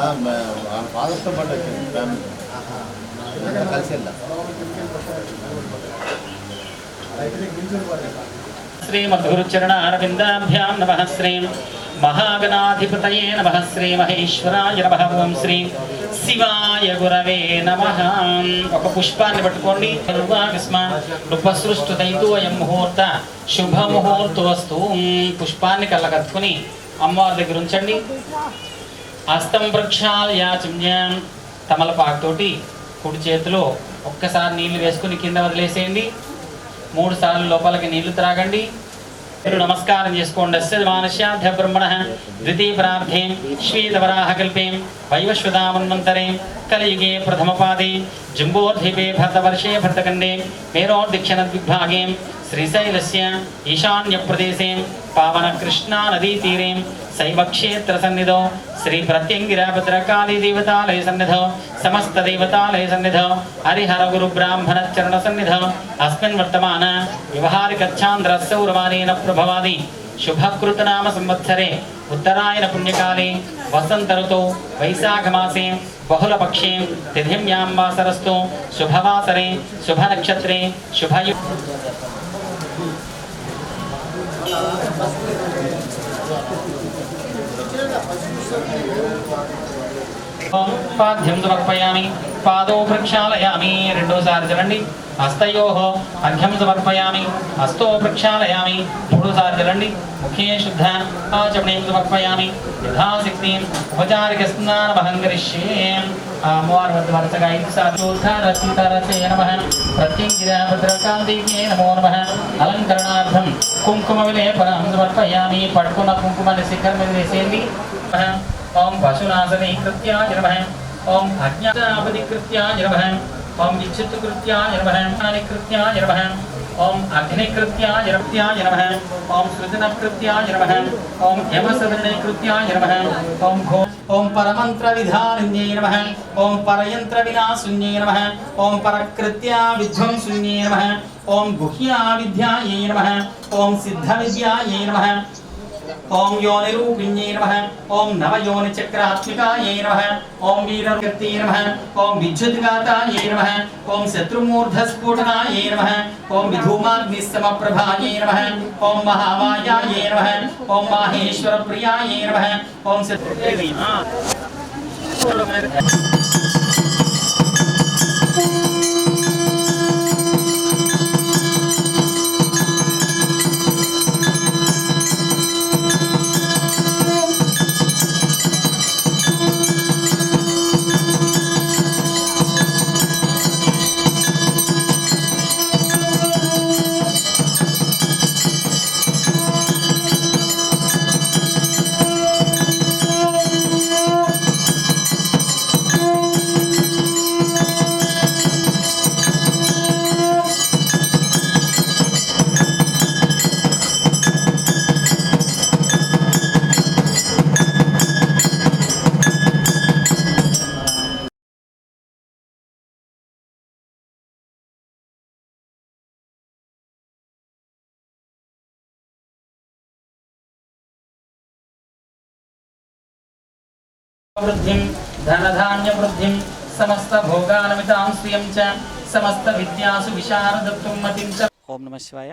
వాళ్ళ ఫాదర్తో పాటు వచ్చింది ఫ్యామిలీ కలిసి వెళ్దాం శ్రీమద్గురుచరణ అరవిందాభ్యాం నమ శ్రీ మహాగణాధిపతయే నమ శ్రీ మహేశ్వరాయ నమ ఓం శ్రీ శివాయ గురవే నమ. ఒక పుష్పాన్ని పట్టుకోండి. నృపసృష్టుదైతు అయం ముహూర్త శుభ ముహూర్తవస్తు పుష్పాన్ని కళ్ళకత్తుకుని అమ్మవారి దగ్గర ఉంచండి. హస్తం ప్రక్షాళయాచమ్యాం తమలపాకుతోటి కుడి చేతిలో ఒక్కసారి నీళ్ళు వేసుకుని కింద వదిలేసేయండి. మూడు సార్లు లోపలికి నీళ్ళు త్రాగండి. మీరు నమస్కారం చేసుకోండి. అస్య మానస్యాధ్య బ్రహ్మణ ద్వితీయ ప్రార్థేం శ్వేతవరాహ కల్పేం వైవశ్వదామన్వంతరే కలియుగే ప్రథమపాదే జంబోర్ధిపే భరతవర్షే భర్తకండే మేరోర్దిక్షణ శ్రీశైలస్య ఈశాన్యప్రదేశే పావన కృష్ణా నదీ శైవక్షేత్ర సన్నిధో శ్రీ ప్రత్యంగిరాభద్రకాళీ దేవతాలయ సన్నిధో సమస్త దేవతాలయ సన్నిధో హరిహర గురు బ్రాహ్మణ చరణ సన్నిధో అస్మిన్ వర్తమాన వ్యవహారిక ఛాంద్ర సౌరమానేన ప్రభవాది శుభకృతనామ సంవత్సరే ఉత్తరాయణ పుణ్యకాలే వసంత ఋతౌ వైశాఖమాసే బహుళపక్షే తిథిమ్యాం వాసరస్తు శుభవాసరే శుభనక్షత్రే శుభయు Thank you. పాద్యం సమర్పయామి. పాదో ప్రక్షాళయామి. రెండోసారి చలండి హస్తయో అర్ఘ్యం సమర్పయామి. హస్తో ప్రక్షాళయామి. మూడోసారి చలండి ముఖే శుద్ధ ఆచమణీం సమర్పయామి. యథాశక్తి ఉపచారిక స్నాన కరిష్యే ఆ అమ్మవారి వద్ద వరుసగా ఐదు సార్లు. ఉద్ధారసీతారసే నమ. ప్రత్యంగిర భద్రకాంతికే నమో నమ. అలంకరణార్థం కుంకుమ విలేపనం సమర్పయామి. పడుకున్న కుంకుమని శిఖరం మీద వేసేయండి. ఓం పశునాశనీకృత్యాయ నమః ఓం అజ్ఞాపతికృత్యాయ నమః ఓం విచ్ఛిత్తుకృత్యాయ నమః అనికృత్యాయ నమః ఓం అగ్నికృత్యాయ రక్త్యాయ నమః ఓం సృజనకృత్యాయ నమః ఓం యమసదనకృత్యాయ నమః ఓం ఘో ఓం పరమంత్ర విధానిన్యై నమః ఓం పరయంత్ర వినాశున్యై నమః ఓం పరకృత్యా విధ్వంసున్యై నమః ఓం గుహ్యా విద్యాయై నమః ఓం సిద్ధ విద్యాయై నమః ఓం యోనిరూపిణ్యై నమః ఓం నవయోని చక్రాత్మికాయై నమః ఓం వీరకర్తై నమః ఓం విద్యుద్ఘాతాయై నమః ఓం శత్రుమూర్ధస్ఫుటనాయై నమః ఓం విధూమాగ్నిస్తమప్రభాయై నమః ఓం మహామాయాయై నమః ఓం వృద్ధిం ధనధాన్య వృద్ధిం సమస్త భోగానమితాం స్వయం చ సమస్త విద్యాసు విశారదత్వం మతిం చ. ఓం నమ శివాయ.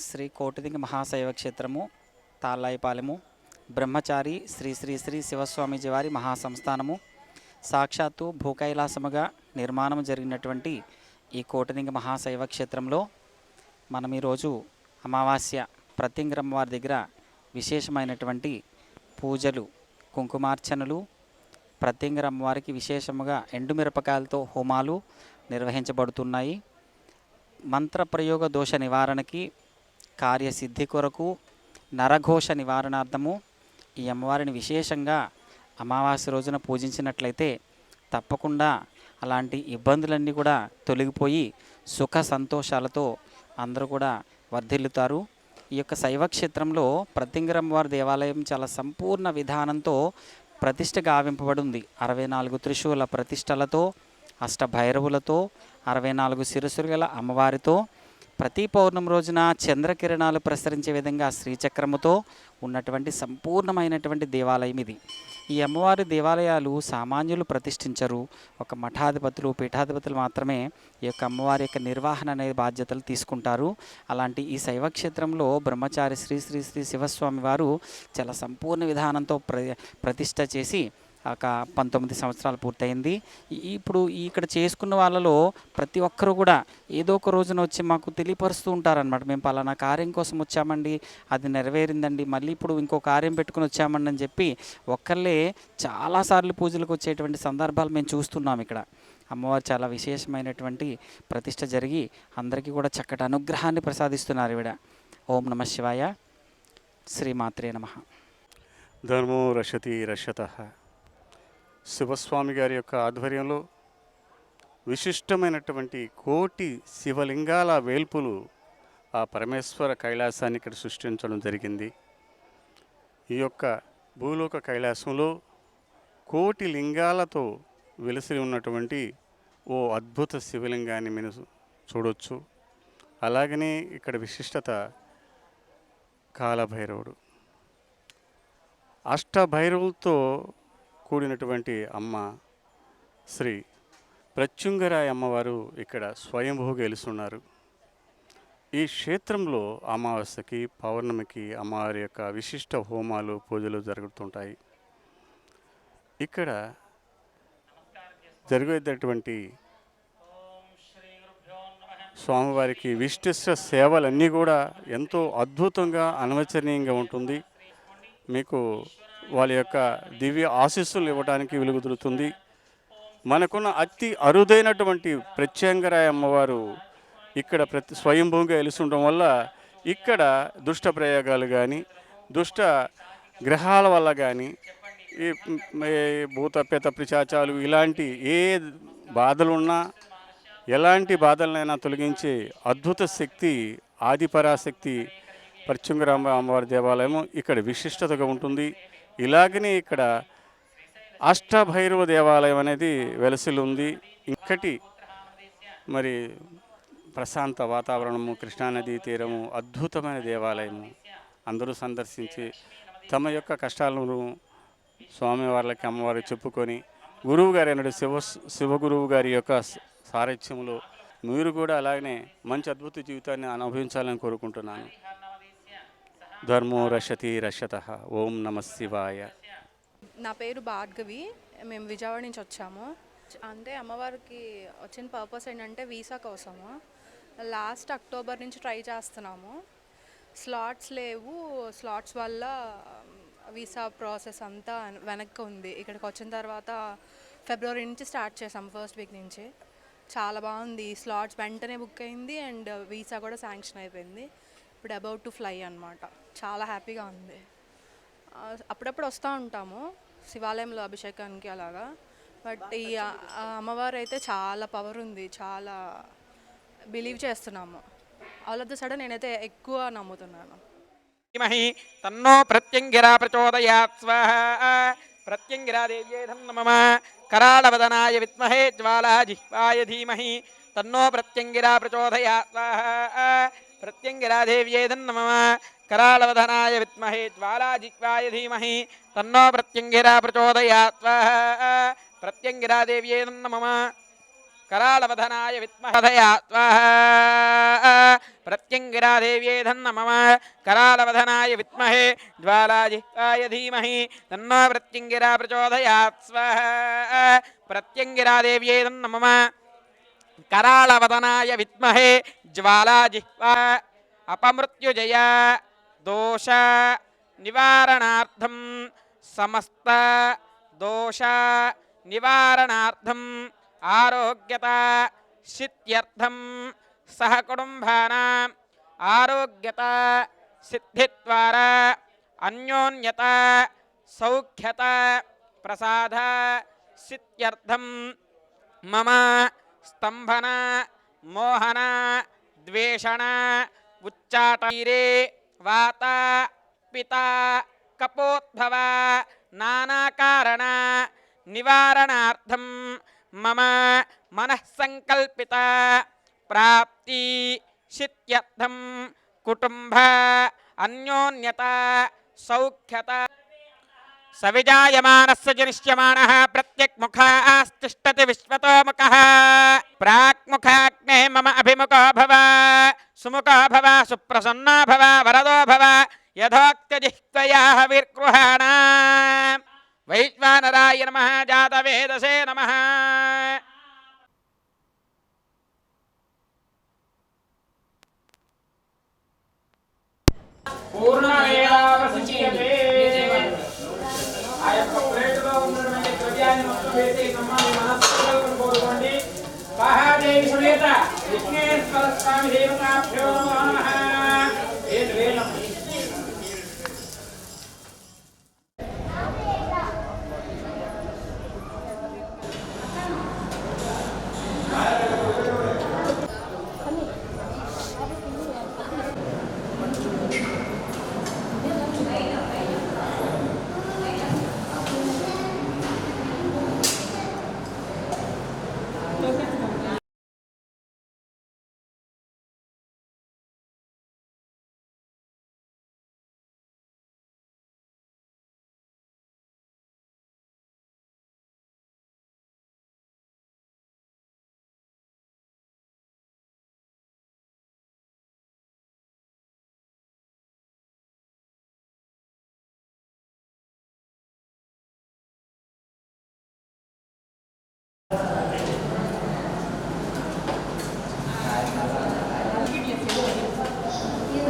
శ్రీ కోటిదింగ మహాశైవ క్షేత్రము తాళ్ళాయిపాలెము బ్రహ్మచారి శ్రీ శ్రీ శ్రీ శివస్వామీజీ వారి మహాసంస్థానము సాక్షాత్తు భూకైలాసముగా నిర్మాణం జరిగినటువంటి ఈ కోటిలింగ మహాశైవ క్షేత్రంలో మనం ఈరోజు అమావాస్య ప్రతింగ్రం వారి దగ్గర విశేషమైనటువంటి పూజలు కుంకుమార్చనలు ప్రత్యంగర అమ్మవారికి విశేషముగా ఎండుమిరపకాయలతో హోమాలు నిర్వహించబడుతున్నాయి. మంత్రప్రయోగ దోష నివారణకి కార్యసిద్ధి కొరకు నరఘోష నివారణార్థము ఈ అమ్మవారిని విశేషంగా అమావాస్య రోజున పూజించినట్లయితే తప్పకుండా అలాంటి ఇబ్బందులన్నీ కూడా తొలగిపోయి సుఖ సంతోషాలతో అందరూ కూడా వర్ధిల్లుతారు. ఈ యొక్క శైవ క్షేత్రంలో ప్రత్యంగరం వారి దేవాలయం చాలా సంపూర్ణ విధానంతో ప్రతిష్ట గావింపబడి ఉంది అరవై నాలుగు త్రిశూల ప్రతిష్టలతో అష్టభైరవులతో అరవై నాలుగు శిరసులు గల అమ్మవారితో ప్రతి పౌర్ణమి రోజున చంద్రకిరణాలు ప్రసరించే విధంగా శ్రీచక్రముతో ఉన్నటువంటి సంపూర్ణమైనటువంటి దేవాలయం ఇది. ఈ అమ్మవారి దేవాలయాలు సామాన్యులు ప్రతిష్ఠించరు. ఒక మఠాధిపతులు పీఠాధిపతులు మాత్రమే ఈ యొక్క అమ్మవారి యొక్క నిర్వహణ అనే బాధ్యతలు తీసుకుంటారు. అలాంటి ఈ శైవ క్షేత్రంలో బ్రహ్మచారి శ్రీ శ్రీ శ్రీ శివస్వామి వారు చాలా సంపూర్ణ విధానంతో ప్ర ప్రతిష్ట చేసి ఒక పంతొమ్మిది సంవత్సరాలు పూర్తయింది. ఇప్పుడు ఇక్కడ చేసుకున్న వాళ్ళలో ప్రతి ఒక్కరు కూడా ఏదో ఒక రోజున వచ్చి మాకు తెలియపరుస్తూ ఉంటారనమాట మేము పలానా కార్యం కోసం వచ్చామండి అది నెరవేరిందండి మళ్ళీ ఇప్పుడు ఇంకో కార్యం పెట్టుకుని వచ్చామండి అని చెప్పి ఒక్కళ్ళే చాలాసార్లు పూజలకు వచ్చేటువంటి సందర్భాలు మేము చూస్తున్నాం ఇక్కడ. అమ్మవారు చాలా విశేషమైనటువంటి ప్రతిష్ట జరిగి అందరికీ కూడా చక్కటి అనుగ్రహాన్ని ప్రసాదిస్తున్నారు ఇవిడ ఓం నమ శివాయ. శ్రీమాత్రే నమః. ధర్మో రషతి రషత శివస్వామి గారి యొక్క ఆధ్వర్యంలో విశిష్టమైనటువంటి కోటి శివలింగాల వేల్పులు ఆ పరమేశ్వర కైలాసాన్ని ఇక్కడ సృష్టించడం జరిగింది. ఈ యొక్క భూలోక కైలాసంలో కోటి లింగాలతో వెలిసి ఉన్నటువంటి ఓ అద్భుత శివలింగాన్ని మీరు చూడొచ్చు. అలాగనే ఇక్కడ విశిష్టత కాలభైరవుడు. అష్టభైరవులతో కూడినటువంటి అమ్మ శ్రీ ప్రత్యుంగరాయ అమ్మవారు ఇక్కడ స్వయంభూగా వెలుస్తున్నారు ఈ క్షేత్రంలో అమావాస్యకి పౌర్ణమికి అమ్మవారి యొక్క విశిష్ట హోమాలు పూజలు జరుగుతుంటాయి. ఇక్కడ జరిగేటటువంటి స్వామివారికి విశిష్ట సేవలన్నీ కూడా ఎంతో అద్భుతంగా అనవచనీయంగా ఉంటుంది. మీకు వాళ్ళ యొక్క దివ్య ఆశీస్సులు ఇవ్వడానికి వెలుగుదురుతుంది. మనకున్న అతి అరుదైనటువంటి ప్రత్యంగరాయ అమ్మవారు ఇక్కడ ప్రతి స్వయంభూగా వెలుస్తుండడం వల్ల ఇక్కడ దుష్ట ప్రయోగాలు కానీ దుష్ట గ్రహాల వల్ల కానీ ఈ భూత పేత పిశాచాలు ఇలాంటి ఏ బాధలున్నా ఎలాంటి బాధలనైనా తొలగించే అద్భుత శక్తి ఆదిపరాశక్తి పశ్చిమరామ అమ్మవారి దేవాలయం ఇక్కడ విశిష్టతగా ఉంటుంది. ఇలాగనే ఇక్కడ అష్టభైరవ దేవాలయం అనేది వెలసిల్లు ఉంది ఇంకటి మరి ప్రశాంత వాతావరణము కృష్ణానదీ తీరము అద్భుతమైన దేవాలయము అందరూ సందర్శించి తమ యొక్క కష్టాలను స్వామివార్లకి అమ్మవారు చెప్పుకొని గురువు గారు అయినటువంటి శివ శివగురువు గారి యొక్క సారథ్యంలో మీరు కూడా అలాగనే మంచి అద్భుత జీవితాన్ని అనుభవించాలని కోరుకుంటున్నాను. ధర్మో రషతి రషత ఓం నమ శివాయ. నా పేరు భార్గవి మేము విజయవాడ నుంచి వచ్చాము. అంటే అమ్మవారికి వచ్చిన పర్పస్ ఏంటంటే వీసా కోసము. లాస్ట్ అక్టోబర్ నుంచి ట్రై చేస్తున్నాము. స్లాట్స్ లేవు స్లాట్స్ వల్ల వీసా ప్రాసెస్ అంతా వెనక్కి ఉంది. ఇక్కడికి వచ్చిన తర్వాత ఫిబ్రవరి నుంచి స్టార్ట్ చేసాం ఫస్ట్ వీక్ నుంచి. చాలా బాగుంది. స్లాట్స్ వెంటనే బుక్ అయింది అండ్ వీసా కూడా శాంక్షన్ అయిపోయింది. ఇప్పుడు అబౌట్ టు ఫ్లై అనమాట చాలా హ్యాపీగా ఉంది. అప్పుడప్పుడు వస్తూ ఉంటాము శివాలయంలో అభిషేకానికి అలాగా. బట్ ఈ అమ్మవారు అయితే చాలా పవర్ ఉంది చాలా బిలీవ్ చేస్తున్నాము. ఆల్ ఆఫ్ ద సడన్ నేనైతే ఎక్కువ నమ్ముతున్నాను. ధీమహి తన్నో ప్రత్యంగిరా ప్రచోదయాత్ స్వాహ. ప్రత్యంగిరా దేవ్యేధం నమమ కరాళవదనాయ విద్మహే జ్వాలా జిహ్వాయ ధీమహి తన్నో ప్రత్యంగిరా ప్రచోదయాత్ స్వాహ. ప్రత్యంగిరా దేవ్యేధం నమమ కరాళవదనాయ విద్మహే జ్వాలా జిహ్వాయ ధీమహి తన్నో ప్రత్యంగిరా ప్రచోదయాత్ స్వాహ ప్రత్యంగిరా దేవ్యేధం నమమ करालवधनाय विद्महदया स्वाहा प्रत्यङ्गिरादेव्येधं नमः करालवधनाय विद्महे ज्वालाजिह्वाय धीमहि तन्नो प्रत्यङ्गिरा प्रचोदयात् स्वाहा प्रत्यङ्गिरादेव्येधं नमः करालवदनाय विद्महे ज्वालाजिह्वा अपमृत्युजय దోష నివారణార్థం సమస్త దోష నివారణార్థం ఆరోగ్యత సిద్ధ్యర్థం సహకుటుంబానాం ఆరోగ్యత సిద్ధిద్వారా అన్యోన్యత సౌఖ్యత ప్రసాద సిద్ధ్యర్థం మమ స్తంభన మోహన ద్వేషణ ఉచ్చాటీరే వాత పిత కపోద్భవ నానాకారణ నివారణార్థం మమ మనఃసంకల్పిత ప్రాప్తి శిత్యర్థం కుటుంబ అన్యోన్యత సౌఖ్యత. సవిజాయమానస్య జనిష్యమాణः ప్రత్యక్ముఖాస్తిష్టతి విశ్వతోముఖः. ప్రాక్ముఖాగ్నే మమ అభిముఖో భవ సుముఖో భవ సుప్రసన్నో భవ వరదో భవ యథోక్త్యజిహ్వయా విర్గృహాణ. వైశ్వానరాయ నమ జాతవేదసే నమ. sang hiếu ngập trường